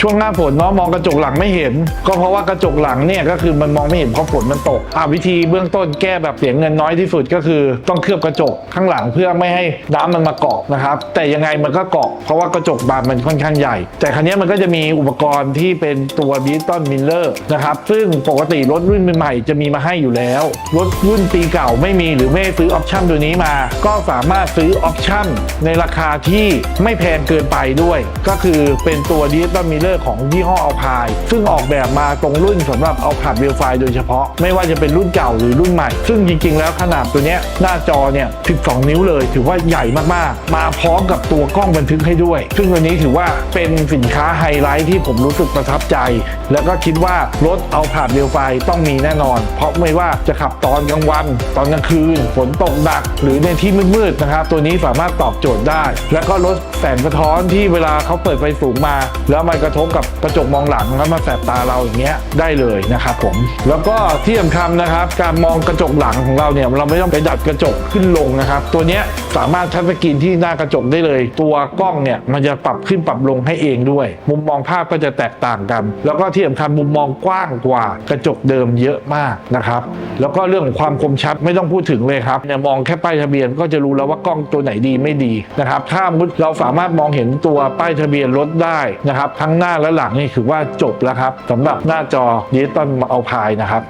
ช่วงหน้าฝนเนาะมองกระจกหลังไม่เห็น ก็เพราะว่ากระจกหลังเนี่ยก็คือมันมองไม่เห็นเพราะฝนมันตกอะวิธีเบื้องต้นแก้แบบเสียงเงินน้อยที่สุดก็คือต้องเคลือบกระจกข้างหลังเพื่อไม่ให้น้ำมันมาเกาะนะครับ แต่ยังไงมันก็เกาะเพราะว่ากระจกบานมันค่อนข้างใหญ่ แต่ครั้นี้มันก็จะมีอุปกรณ์ที่เป็นตัวดิจิตอลมิลเลอร์นะครับซึ่งปกติรถรุ่นใหม่จะมีมาให้อยู่แล้ว รถรุ่นปีเก่าไม่มีหรือไม่ซื้อออปชั่นตัวนี้มา ก็สามารถซื้อออปชั่นในราคาที่ไม่แพงเกินไปด้วย ก็คือเป็นตัวดิจิตอลมิลเลอร์ของยี่ห้ออัลพายซึ่งออกแบบมาตรงรุ่นสำหรับเอาผาดเวลไฟโดยเฉพาะ ไม่ว่าจะเป็นรุ่นเก่าหรือรุ่นใหม่ ซึ่งจริงๆ แล้วขนาดตัวเนี้ยหน้าจอเนี่ย 12 นิ้วเลย ถือว่าใหญ่มากๆ มาพร้อมกับตัวกล้องบันทึกให้ด้วย ซึ่งตัวนี้ถือว่าเป็นสินค้าไฮไลท์ที่ผมรู้สึกประทับใจ แล้วก็คิดว่ารถเอาผาดเวลไฟต้องมีแน่นอน เพราะไม่ว่าจะขับตอนกลางวัน ตอนกลางคืน ฝนตกหนัก หรือในที่มืดๆนะครับตัวนี้สามารถตอบโจทย์ได้ แล้วก็ลดแสงสะท้อนที่เวลาเขาเปิดไฟสูงมา แล้วมันกระทบกับกระจกมองหลังแล้วมาแสบตาเราอย่างเงี้ยได้เลยนะครับผม แล้วก็ที่สำคัญนะครับ การมองกระจกหลังของเราเนี่ยเราไม่ต้องไปดัดกระจกขึ้นลงนะครับ ตัวเนี้ยสามารถทัชสกรีนที่หน้ากระจกได้เลย ตัวกล้องเนี่ยมันจะปรับขึ้นปรับลงให้เองด้วย มุมมองภาพก็จะแตกต่างกัน แล้วก็ที่สำคัญมุมมองกว้างกว่ากระจกเดิมเยอะมากนะครับ แล้วก็เรื่องของความคมชัดไม่ต้องพูดถึงเลยครับเนี่ยมองแค่ป้ายทะเบียนก็จะรู้แล้วว่ากล้องตัวไหนดีไม่ดีนะครับถ้ามุดเราสามารถมองเห็นตัวป้ายทะเบียนรถได้นะครับทั้งหน้า้าและหลังนี่คือว่าจบแล้วครับสำหรับหน้าจอดิจิตอลเอาพายนะครับ